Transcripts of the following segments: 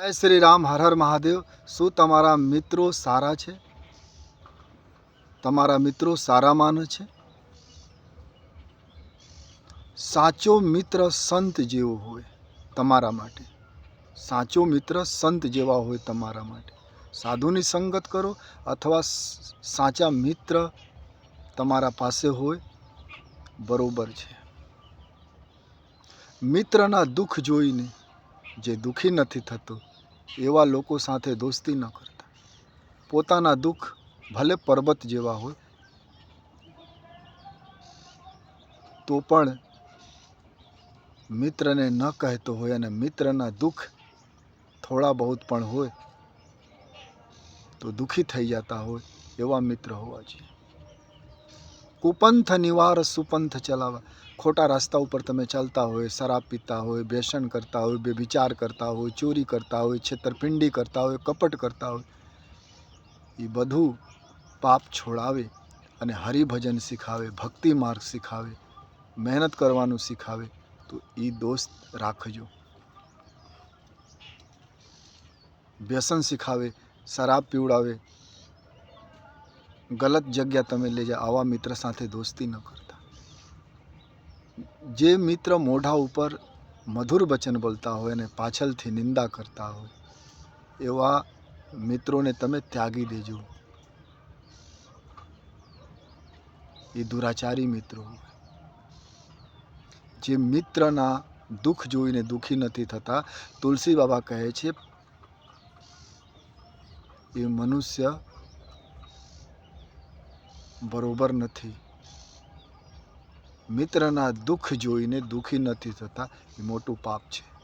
જય શ્રી રામ, હર હર મહાદેવ. શું તમારા મિત્રો સારા છે? તમારા મિત્રો સારા માને છે? સાચો મિત્ર સંત જેવો હોય તમારા માટે. સાચો મિત્ર સંત જેવા હોય તમારા માટે. સાધુની સંગત કરો અથવા સાચા મિત્ર તમારા પાસે હોય, બરોબર છે. મિત્રના દુઃખ જોઈને જે દુઃખી નથી થતો એવા લોકો સાથે દોસ્તી ન કરતા. પોતાના દુઃખ ભલે પર્વત જેવા હોય, તો પણ મિત્રને ન કહેતો હોય અને મિત્રના દુઃખ થોડા બહુ પણ હોય, તો દુઃખી થઈ જતા હોય એવા મિત્ર હોવા જોઈએ. કુપંથ નિવાર સુપંથ ચલાવવા. ખોટા રસ્તા ઉપર તમે ચાલતા હોય, શરાબ પીતા હોય, વ્યસન કરતા હોય બે વિચાર કરતા હોય, ચોરી કરતા હોય, છેતરપિંડી કરતા હોય, કપટ કરતા હોય એ બધું પાપ છોડાવે અને હરિભજન શીખાવે, ભક્તિ માર્ગ શીખાવે, મહેનત કરવાનું શીખાવે, તો એ દોસ્ત રાખજો. વ્યસન શીખાવે, શરાબ પીવડાવે, ગલત જગ્યા તમે લઈ જાઓ, આવા મિત્ર સાથે દોસ્તી ન કરતા જે મિત્ર મોઢા ઉપર મધુર વચન બોલતા હોય અને પાછળથી નિંદા કરતા હોય, એવા મિત્રોને તમે ત્યાગી દેજો. એ દુરાચારી મિત્રો જે મિત્રના દુઃખ જોઈને દુઃખી નથી થતા, તુલસી બાબા કહે છે, એ મનુષ્ય બરોબર નથી. મિત્રના દુઃખ જોઈને દુઃખી નથી થતા. એ મોટું પાપ છે.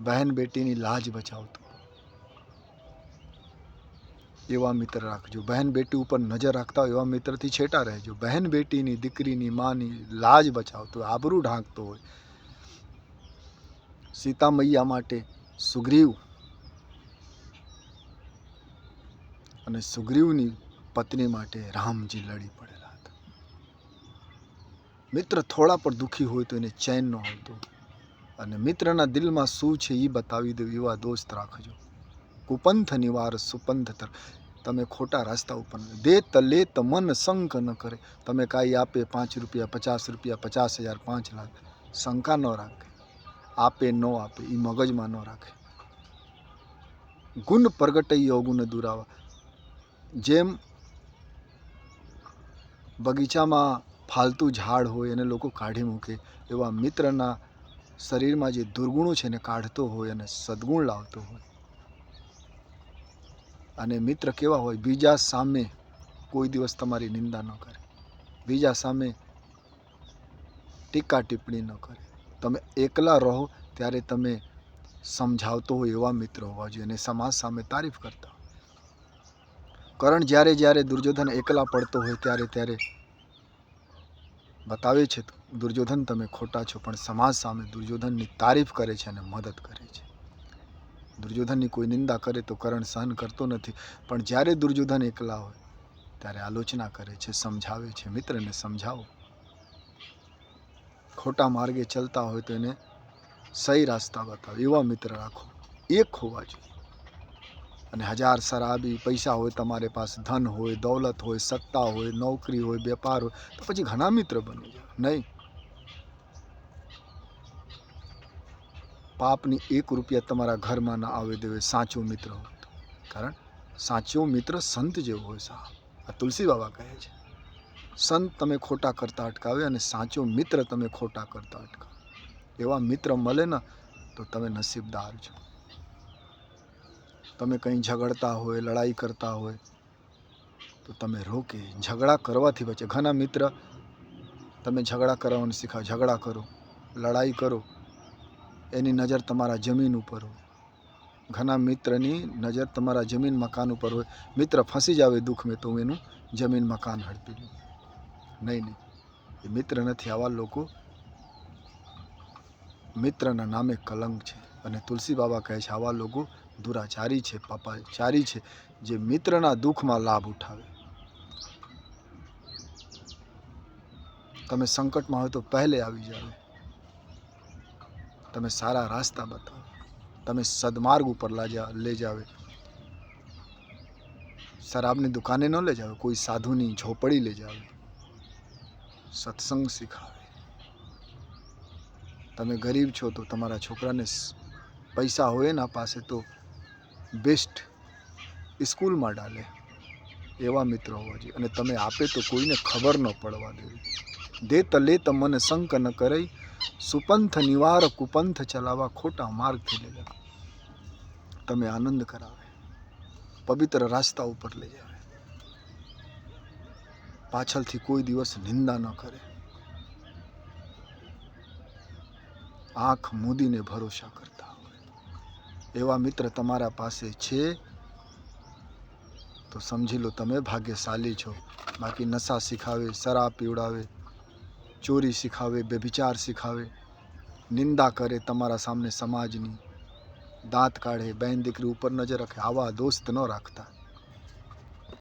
બહેન બેટીની લાજ બચાવતો. એવા મિત્ર રાખજો. બહેન બેટી ઉપર નજર રાખતા હોય એવા મિત્રથી છેટા રહેજો. બહેન બેટીની દીકરીની માની લાજ બચાવતો હોય, આબરૂ ઢાંકતો હોય. સીતા મૈયા માટે સુગ્રીવ અને સુગ્રીવની પત્ની માટે રામજી લડી પડેલા હતા. મિત્ર થોડા પણ દુઃખી હોય તો એને ચેન ન આવતો અને મિત્રના દિલમાં શું છે એ બતાવી દઉં એવા દોસ્ત રાખજો. કુપંથ નિવાર સુપંથ તર. તમે ખોટા રસ્તા ઉપર દે તલે લે ત મન શંક ન કરે. તમે કાંઈ આપે પાંચ રૂપિયા, પચાસ રૂપિયા, પચાસ હજાર, પાંચ લાખ. શંકા ન રાખે. આપે ન આપે એ મગજમાં ન રાખે. ગુણ પ્રગટઈ અવગુણ દુરાવા. જેમ બગીચામાં ફાલતુ ઝાડ હોય એને લોકો કાઢી મૂકે, એવા મિત્રના શરીરમાં જે દુર્ગુણો છે એને કાઢતો હોય અને સદગુણ લાવતો હોય. અને મિત્ર કેવા હોય? બીજા સામે કોઈ દિવસ તમારી નિંદા ન કરે. બીજા સામે ટીકા ટિપ્પણી ન કરે. તમે એકલા રહો ત્યારે તમે સમજાવતો હોય એવા મિત્ર હોવા જોઈએ અને સમાજ સામે તારીફ કરતા કરણ જ્યારે જ્યારે દુર્યોધન એકલા પડતો હોય ત્યારે ત્યારે બતાવે છે, દુર્યોધન, તમે ખોટા છો, પણ સમાજ સામે દુર્યોધનની તારીફ કરે છે અને મદદ કરે છે. દુર્યોધનની કોઈ નિંદા કરે તો કરણ સહન કરતો નથી, પણ જ્યારે દુર્યોધન એકલા હોય ત્યારે આલોચના કરે છે, સમજાવે છે, મિત્રને સમજાવો. ખોટા માર્ગે ચાલતા હોય તો એને સહી રાસ્તા બતાવો, એવા મિત્ર રાખો, એક હોવા જોઈએ. અને હજાર શરાબી, પૈસા હોય તમારી પાસે, ધન હોય, દૌલત હોય, સત્તા હોય, નોકરી હોય, વેપાર હોય, તો પછી ઘણા મિત્ર બની જાય નહીં? પાપની એક રૂપિયા તમારા ઘરમાં ના આવે દેવે સાચો મિત્ર હોય કારણ સાચો મિત્ર સંત જેવો હોય સાહેબ. આ તુલસી બાબા કહે છે. સંત તમે ખોટા કરતા અટકાવે અને સાચો મિત્ર તમે ખોટા કરતા અટકાવે. એવા મિત્ર મળે ને, તો તમે નસીબદાર છો. તમે કંઈ ઝઘડતા હોય, લડાઈ કરતા હોય, તો તમે રોકે. ઝઘડા કરવાથી બચે. ઘણા મિત્ર તમે ઝઘડા કરવાનું શીખાવ. ઝઘડા કરો. લડાઈ કરો. એની નજર તમારા જમીન ઉપર હોય. ઘણા મિત્રની નજર તમારા જમીન મકાન ઉપર હોય. મિત્ર ફસી જાવે દુઃખમાં તો હું એનું જમીન મકાન હડપી લઉં નહીં નહીં. એ મિત્ર નથી. આવા લોકો મિત્રના નામે કલંક છે. અને તુલસી બાબા કહે છે, આવા લોકો દુરાચારી છે, પાપાચારી છે, જે મિત્રના દુઃખમાં લાભ ઉઠાવે. તમે સંકટમાં હોય તો પહેલે આવી જાવે તમે સારા રાસ્તા બતાવો. તમે સદમાર્ગ ઉપર લઈ જાવે શરાબની દુકાને ન લઈ જાવે કોઈ સાધુની ઝોપડી લઈ જાવે સત્સંગ શીખાવે. તમે ગરીબ છો તો તમારા છોકરાને પૈસા હોય એના પાસે તો બેસ્ટ સ્કૂલમાં ડાલે એવા મિત્રો હોવા જોઈએ. અને તમે આપે તો કોઈને ખબર ન પડવા દેવી. દે તલે તમને શંક ન કરઈ સુપંથ નિવાર કુપંથ ચલાવવા ખોટા માર્ગથી લઈ જાવ તમે આનંદ કરાવે. પવિત્ર રાસ્તા ઉપર લઈ જાવે પાછળથી કોઈ દિવસ નિંદા ન કરે. આંખ મૂદીને ભરોસા હોય એવા મિત્ર તમારા પાસે છે? તો સમજી લો તમે ભાગ્યશાલી છો. બાકી નશા શીખાવે, શરાબ પીવડાવે, ચોરી શીખાવે બેભિચાર શીખાવે, નિંદા કરે તમારા સામે સમાજની. દાંત કાઢે બહેન દીકરી ઉપર નજર રાખે, આવા દોસ્ત ન રાખતા.